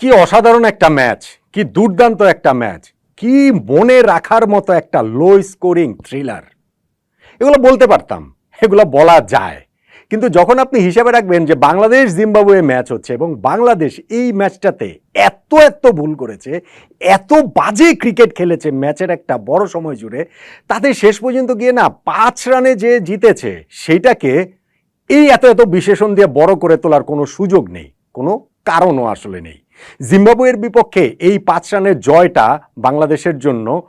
কি অসাধারণ একটা ম্যাচ, কি দুর্দান্ত একটা ম্যাচ, কি মনে রাখার মতো একটা লো স্কোরিং থ্রিলার এগুলো বলতে পারতাম, এগুলো বলা যায়। কিন্তু যখন আপনি হিসাবে রাখবেন যে বাংলাদেশ জিম্বাবুয়ে ম্যাচ হচ্ছে এবং বাংলাদেশ এই ম্যাচটাতে এত এত ভুল করেছে, এত বাজে ক্রিকেট খেলেছে ম্যাচের একটা বড় সময় জুড়ে, তাতে শেষ পর্যন্ত গিয়ে না পাঁচ রানে যে জিতেছে সেইটাকে এই এত এত বিশেষণ দিয়ে বড় করে তোলার কোনো সুযোগ নেই, কোনো কারণও আসলে নেই। জিম্বাবুয়ের বিপক্ষে এই পাঁচ রানের জয়টা বাংলাদেশের জন্য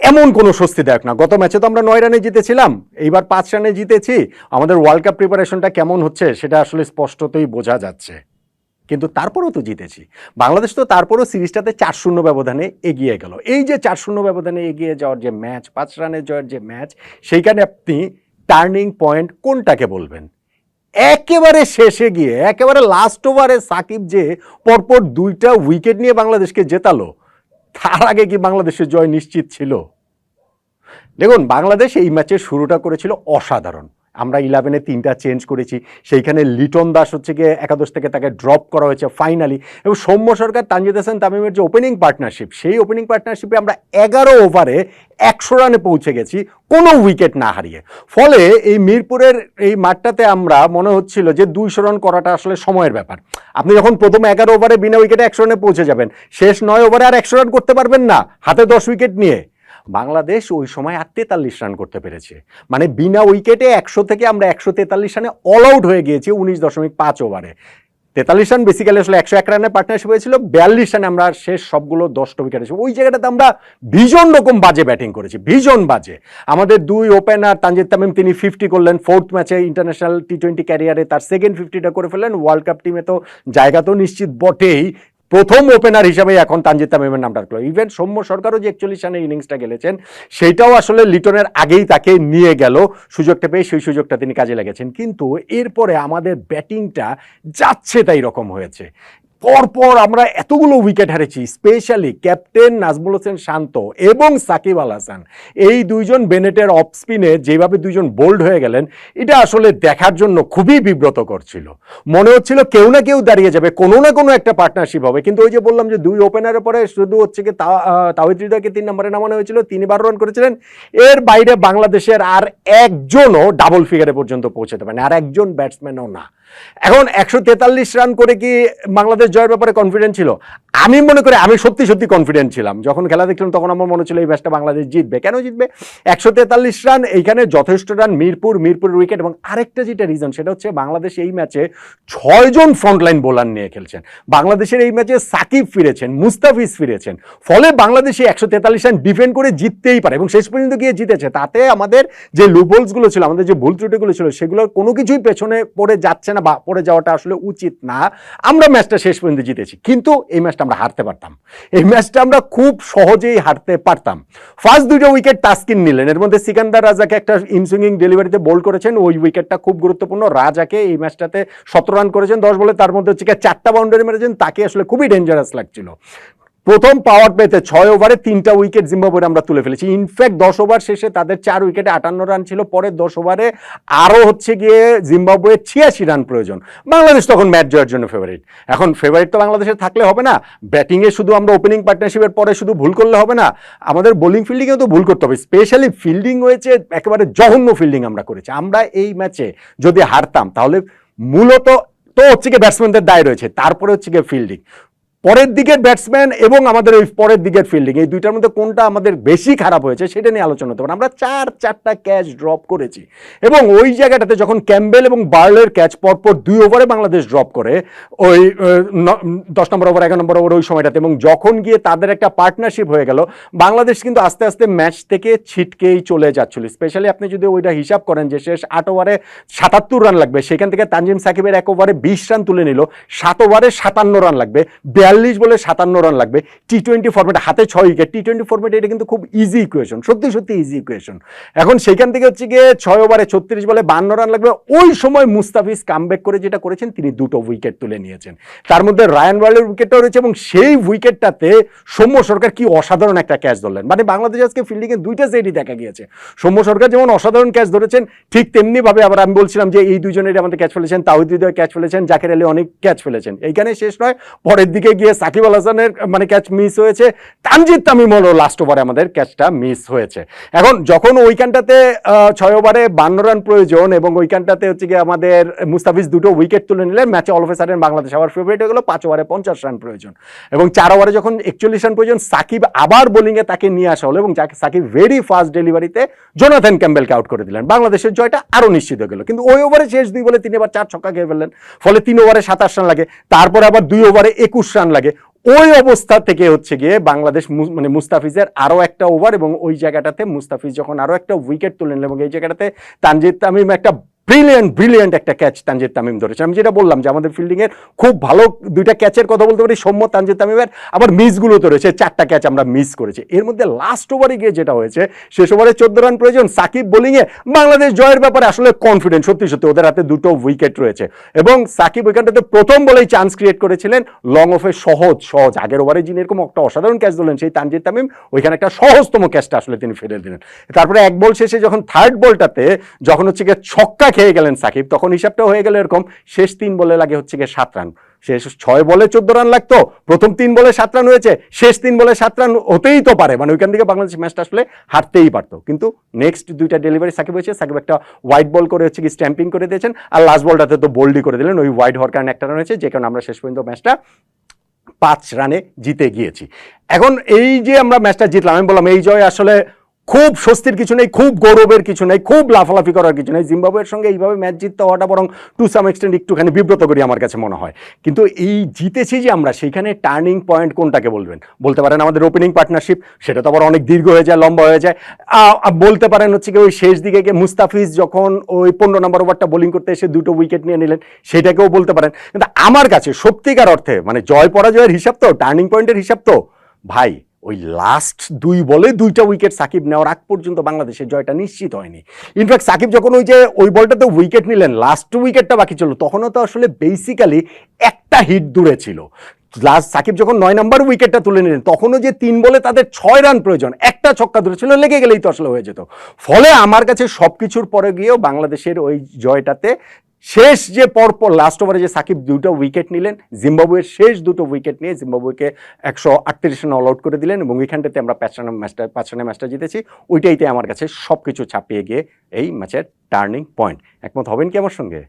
এমন কোনো স্বস্তিদায়ক না। গত ম্যাচে তো আমরা নয় রানে জিতেছিলাম। এইবার পাঁচ রানে জিতেছি। আমাদের ওয়ার্ল্ড কাপ প্রিপারেশনটা কেমন হচ্ছে সেটা আসলে স্পষ্টতই বোঝা যাচ্ছে। কিন্তু তারপরেও তো জিতেছি। বাংলাদেশ তো তারপরেও সিরিজটাতে চার শূন্য ব্যবধানে এগিয়ে গেল। এই যে চার শূন্য ব্যবধানে এগিয়ে যাওয়ার যে ম্যাচ, পাঁচ রানের জয়ের যে ম্যাচ, সেইখানে আপনি টার্নিং পয়েন্ট কোনটাকে বলবেন? একেবারে শেষে গিয়ে, একেবারে লাস্ট ওভারে সাকিব যে পরপর দুইটা উইকেট নিয়ে বাংলাদেশকে জেতালো, তার আগে কি বাংলাদেশের জয় নিশ্চিত ছিল? দেখুন, বাংলাদেশ এই ম্যাচের শুরুটা করেছিল অসাধারণ। আমরা ইলেভেনে তিনটা চেঞ্জ করেছি। সেইখানে লিটন দাস হচ্ছে গিয়ে একাদশ থেকে তাকে ড্রপ করা হয়েছে ফাইনালি এবং সৌম্য সরকার, তানজিদ হাসান, তামিমের যে ওপেনিং পার্টনারশিপ সেই ওপেনিং পার্টনারশিপে আমরা এগারো ওভারে একশো রানে পৌঁছে গেছি, কোনো উইকেট না হারিয়ে। ফলে এই মিরপুরের এই মাঠটাতে আমরা, মনে হচ্ছিল যে দুইশো রান করাটা আসলে সময়ের ব্যাপার। আপনি যখন প্রথম এগারো ওভারে বিনা উইকেটে একশো রানে পৌঁছে যাবেন, শেষ নয় ওভারে আর একশো রান করতে পারবেন না, হাতে দশ উইকেট নিয়ে। বাংলাদেশ ওই সময় আর তেতাল্লিশ রান করতে পেরেছে। মানে বিনা উইকেটে একশো থেকে আমরা একশো তেতাল্লিশ রানে অল আউট হয়ে গিয়েছি উনিশ দশমিক পাঁচ ওভারে তেতাল্লিশ রান বেসিক্যালি আসলে একশো এক রানের পার্টনারশিপ হয়েছিল, বিয়াল্লিশ রানে আমরা শেষ সবগুলো দশটা উইকেট এসে ওই জায়গাটাতে আমরা ভীষণ রকম বাজে ব্যাটিং করেছি, ভীষণ বাজে। আমাদের দুই ওপেনার তানজিদ তামিম, তিনি ফিফটি করলেন ফোর্থ ম্যাচে ইন্টারন্যাশনাল টি টোয়েন্টি ক্যারিয়ারে তার সেকেন্ড ফিফটিটা করে ফেললেন। ওয়ার্ল্ড কাপ টিমে তো জায়গা তো নিশ্চিত বটেই। প্রথম ওপেনার হিসাবে এখন তানজিদ তামিমের নামটা রাখল। ইভেন সৌম্য সরকারও যে একচল্লিশ রানের ইনিংসটা গেলেছেন, সেটাও আসলে লিটনের আগেই তাকে নিয়ে গেল সুযোগটা পেয়ে, সেই সুযোগটা তিনি কাজে লেগেছেন কিন্তু এরপরে আমাদের ব্যাটিংটা যাচ্ছে তাই রকম হয়েছে। পরপর আমরা এতগুলো উইকেট হারেছি স্পেশালি ক্যাপ্টেন নাজমুল হোসেন শান্ত এবং সাকিব আল হাসান। এই দুইজন বেনেটের অফ স্পিনে যেভাবে দুইজন বোল্ড হয়ে গেলেন, এটা আসলে দেখার জন্য খুবই বিব্রতকর ছিল। মনে হচ্ছিল কেউ না কেউ দাঁড়িয়ে যাবে, কোনো না কোনো একটা পার্টনারশিপ হবে। কিন্তু ওই যে বললাম যে দুই ওপেনারের পরে শুধু হচ্ছে কি তাওহিদ হৃদয়কে তিন নম্বরে নামানো হয়েছিল, তিনি বারো রান করেছিলেন। এর বাইরে বাংলাদেশের আর একজনও ডাবল ফিগারে পর্যন্ত পৌঁছাতে পারেনি, আর একজন ব্যাটসম্যানও না। এখন একশো তেতাল্লিশ রান করে কি বাংলাদেশ জয়ের ব্যাপারে কনফিডেন্ট ছিল? আমি মনে করি আমি সত্যি সত্যি কনফিডেন্ট ছিলাম। যখন খেলা দেখলাম তখন আমার মনে ছিল এই ম্যাচটা বাংলাদেশ জিতবে। কেন জিতবে? একশো তেতাল্লিশ রান এইখানে যথেষ্ট রান, মিরপুর মিরপুর উইকেট এবং আরেকটা যেটা রিজন সেটা হচ্ছে বাংলাদেশ এই ম্যাচে ছয়জন ফ্রন্টলাইন বোলার নিয়ে খেলছেন। বাংলাদেশের এই ম্যাচে সাকিব ফিরেছেন, মুস্তাফিজ ফিরেছেন। ফলে বাংলাদেশে একশো তেতাল্লিশ রান ডিফেন্ড করে জিততেই পারে এবং শেষ পর্যন্ত গিয়ে জিতেছে। তাতে আমাদের যে লুপোলসগুলো ছিল, আমাদের যে ভুল ত্রুটিগুলো ছিল, সেগুলোর কোনো কিছুই পেছনে পড়ে যাচ্ছে না। বা পড়ে যাওয়াটা আসলে উচিত না। আমরা ম্যাচটা শেষ পর্যন্ত জিতেছি। কিন্তু এই ম্যাচটা আমরা হারতে পারতাম। এই ম্যাচটা আমরা খুব সহজেই হারতে পারতাম। ফার্স্ট দুটো উইকেট তাস্কিন নিলেন। এর মধ্যে সিকান্দার রাজাকে একটা ইনসুইং ডেলিভারিতে বোল্ড করেছেন। ওই উইকেটটা খুব গুরুত্বপূর্ণ। রাজাকে এই ম্যাচটাতে সতেরো রান করেছেন। দশ বলে তার মধ্যে হচ্ছে চারটা বাউন্ডারি মেরেছেন। তাকে আসলে খুবই ডেঞ্জারাস লাগছিল। প্রথম পাওয়ার প্লেতে ছয় ওভারে তিনটা উইকেট জিম্বাবুয়ের আমরা তুলে ফেলেছি। ইনফ্যাক্ট দশ ওভার শেষে তাদের চার উইকেটে আটান্ন রান ছিল পরের দশ ওভারে আরও হচ্ছে গিয়ে জিম্বাবুয়ের ছিয়াশি রান প্রয়োজন। বাংলাদেশ তখন ম্যাচ জয়ের জন্য ফেভারিট এখন ফেভারিট তো বাংলাদেশের থাকলে হবে না। ব্যাটিংয়ে শুধু আমরা ওপেনিং পার্টনারশিপের পরে শুধু ভুল করলে হবে না। আমাদের বোলিং ফিল্ডিংয়েও তো ভুল করতে হবে। স্পেশালি ফিল্ডিং হয়েছে, একেবারে জঘন্য ফিল্ডিং আমরা করেছি। আমরা এই ম্যাচে যদি হারতাম, তাহলে মূলত তো হচ্ছে গিয়ে ব্যাটসম্যানদের দায় রয়েছে। তারপরে হচ্ছে গিয়ে ফিল্ডিং পরের দিকের ব্যাটসম্যান এবং আমাদের ওই পরের দিকের ফিল্ডিং এই দুইটার মধ্যে কোনটা আমাদের বেশি খারাপ হয়েছে সেটা নিয়ে আলোচনা হতে পারে। আমরা চার, চারটা ক্যাচ ড্রপ করেছি এবং ওই জায়গাটাতে যখন ক্যাম্বেল এবং বার্লের ক্যাচ পরপর দুই ওভারে বাংলাদেশ ড্রপ করে, ওই দশ নম্বর ওভার এগারো নম্বর ওভার ওই সময়টাতে এবং যখন গিয়ে তাদের একটা পার্টনারশিপ হয়ে গেল, বাংলাদেশ কিন্তু আস্তে আস্তে ম্যাচ থেকে ছিটকেই চলে যাচ্ছিল। স্পেশালি আপনি যদি ওইটা হিসাব করেন যে শেষ আট ওভারে সাতাত্তর রান লাগবে, সেখান থেকে তানজিম সাকিবের এক ওভারে বিশ রান তুলে নিল, সাত ওভারে সাতান্ন রান লাগবে বিয়াল্লিশ বলে সাতান্ন রান লাগবে। টি টোয়েন্টি ফর্মেটে হাতে ছয় উইকেট টি টোয়েন্টি ফর্মেটে এটা কিন্তু খুব ইজি ইকুয়েশন সত্যি সত্যি ইজি ইকুয়েশন এখন সেইখান থেকে হচ্ছে গিয়ে ছয় ওভারে ছত্রিশ বলে বান্ন রান লাগবে। ওই সময় মুস্তাফিজ কামব্যাক করে যেটা করেছেন, তিনি দুটো উইকেট তুলে নিয়েছেন। তার মধ্যে রায়ান ওয়ার্ল্ডের উইকেটটাও রয়েছে এবং সেই উইকেটটাতে সৌম্য সরকার কি অসাধারণ একটা ক্যাচ ধরলেন। মানে বাংলাদেশ আজকে ফিল্ডিংয়ে দুইটা সাইডই দেখা গিয়েছে। সৌম্য সরকার যেমন অসাধারণ ক্যাচ ধরেছেন, ঠিক তেমনি ভাবে আবার আমি বলছিলাম যে এই দুজনের আমাদের ক্যাচ ফেলেছেন, তাহিদ ক্যাচ ফেলেছেন, জাকের আলী অনেক ক্যাচ ফেলেছেন। এইখানে শেষ নয়, পরের দিকে গিয়ে সাকিব আল হাসানের মানে ক্যাচ মিস হয়েছে। তানজিদ তামিমরও লাস্ট ওভারে আমাদের ক্যাচটা মিস হয়েছে। এখন যখন ওইখানটাতে ছয় ওভারে বান্ন রান প্রয়োজন এবং ওইখানটাতে হচ্ছে গিয়ে আমাদের মুস্তাফিজ দুটো উইকেট তুলে নিলেন ম্যাচে অল অফ সাডেন বাংলাদেশ আবার ফেভারিট হয়ে গেলো, পাঁচ ওভারে পঞ্চাশ রান প্রয়োজন। এবং চার ওভারে যখন একচল্লিশ রান প্রয়োজন, সাকিব আবার বোলিংয়ে তাকে নিয়ে আসা হলো এবং যাকে সাকিব ভেরি ফাস্ট ডেলিভারিতে জোনাথন ক্যাম্বেলকে আউট করে দিলেন। বাংলাদেশের জয়টা আরও নিশ্চিত হয়ে গেল। কিন্তু ওই ওভারে শেষ দুই বলে তিনি এবার চার ছক্কা খেয়ে ফেললেন। ফলে তিন ওভারে সাতাশ রান লাগে। তারপরে আবার দুই ওভারে একুশ রান লাগে। ওই অবস্থা থেকে হচ্ছে গিয়ে বাংলাদেশ মানে মুস্তাফিজের আরও একটা ওভার এবং ওই জায়গাটাতে মুস্তাফিজ যখন আরও একটা উইকেট তুলে নিল এবং এই জায়গাটাতে তানজিদ তামিম একটা ব্রিলিয়েন্ট ব্রিলিয়েন্ট একটা ক্যাচ তানজিদ তামিম ধরেছে। আমি যেটা বললাম যে আমাদের ফিল্ডিং এর খুব ভালো দুইটা ক্যাচের কথা বলতে পারি, সৌম্য, তানজিদ তামিমের। আবার মিসগুলো তো রয়েছে চারটা ক্যাচ আমরা মিস করেছি। এর মধ্যে লাস্ট ওভারে গিয়ে যেটা হয়েছে, শেষ ওভারে চোদ্দ রান প্রয়োজন। সাকিব বোলিংয়ে বাংলাদেশ জয়ের ব্যাপারে আসলে কনফিডেন্ট সত্যি সত্যি, ওদের হাতে দুটো উইকেট রয়েছে। এবং সাকিব ওইখানটাতে প্রথম বলেই চান্স ক্রিয়েট করেছিলেন। লং অফে সহজ সহজ। আগের ওভারে যিনি এরকম একটা অসাধারণ ক্যাচ দিলেন সেই তানজিদ তামিম, ওইখানে একটা সহজতম ক্যাচটা আসলে তিনি ফেলে দিলেন। তারপরে এক বল শেষে যখন থার্ড বলটাতে যখন হচ্ছে গিয়ে ছক্কা খেয়ে গেলেন সাকিব। তখন হিসাবটা হয়ে গেল এরকম, শেষ তিন বলে লাগে হচ্ছে গিয়ে সাত রান। শেষ ছয় বলে চোদ্দ রান লাগতো, প্রথম তিন বলে সাত রান হয়েছে, শেষ তিন বলে সাত রান হতেই তো পারে। মানে ওইখান থেকে বাংলাদেশ ম্যাচটা আসলে হারতেই পারতো। কিন্তু নেক্সট দুইটা ডেলিভারি সাকিব হয়েছে, সাকিব একটা হোয়াইট বল করে হচ্ছে কি স্ট্যাম্পিং করে দিয়েছেন, আর লাস্ট বলটাতে তো বোল্ডি করে দিলেন, ওই হোয়াইট হওয়ার কারণে একটা রান হয়েছে, যে কারণে আমরা শেষ পর্যন্ত ম্যাচটা পাঁচ রানে জিতে গিয়েছি। এখন এই যে আমরা ম্যাচটা জিতলাম, আমি বললাম এই জয় আসলে খুব স্বস্তির কিছু নেই, খুব গৌরবের কিছু নেই, খুব লাফালাফি করার কিছু নেই। জিম্বাবুয়ের সঙ্গে এইভাবে ম্যাচ জিততে হওয়াটা বরং টু সাম এক্সটেন্ট একটুখানি বিব্রত করি আমার কাছে মনে হয়। কিন্তু এই জিতেছি যে আমরা, সেইখানে টার্নিং পয়েন্ট কোনটাকে বলবেন? বলতে পারেন আমাদের ওপেনিং পার্টনারশিপ সেটা তো আবার অনেক দীর্ঘ হয়ে যায়, লম্বা হয়ে যায়। বলতে পারেন হচ্ছে কি ওই শেষ দিকে গিয়ে মুস্তাফিজ যখন ওই পনেরো নম্বর ওভারটা বোলিং করতে এসে দুটো উইকেট নিয়ে নিলেন, সেটাকেও বলতে পারেন। কিন্তু আমার কাছে সত্যিকার অর্থে মানে জয় পরাজয়ের হিসাব তো টার্নিং পয়েন্টের হিসাব তো, ভাই ওই লাস্ট দুই বলে দুইটা উইকেট সাকিব নেওয়ার আগ পর্যন্ত বাংলাদেশের জয়টা নিশ্চিত হয়নি। ইনফ্যাক্ট সাকিব যখন ওই যে, ওই বলটাতে উইকেট নিলেন লাস্ট উইকেটটা বাকি ছিল, তখনও তো আসলে বেসিক্যালি একটা হিট দূরে ছিল। লাস্ট সাকিব যখন নয় নম্বর উইকেটটা তুলে নিলেন, তখনও যে তিন বলে তাদের ছয় রান প্রয়োজন, একটা ছক্কা দূরে ছিল, লেগে গেলেই তো আসলে হয়ে যেত। ফলে আমার কাছে সব কিছুর পরে গিয়েও বাংলাদেশের ওই জয়টাতে শেষ যে পরপর লাস্ট ওভারে যে সাকিব দুটো উইকেট নিলেন, জিম্বাবুয়ের শেষ দুটো উইকেট নিয়ে জিম্বাবুয়েকে একশো আটত্রিশ রান অল আউট করে দিলেন এবং এখানটাতে আমরা পাঁচ রানের ম্যাচটা পাঁচ রানের ম্যাচটা জিতেছি। ওইটাইতে আমার কাছে সব কিছু ছাপিয়ে গিয়ে এই ম্যাচের টার্নিং পয়েন্ট একমত হবেন কি আমার সঙ্গে?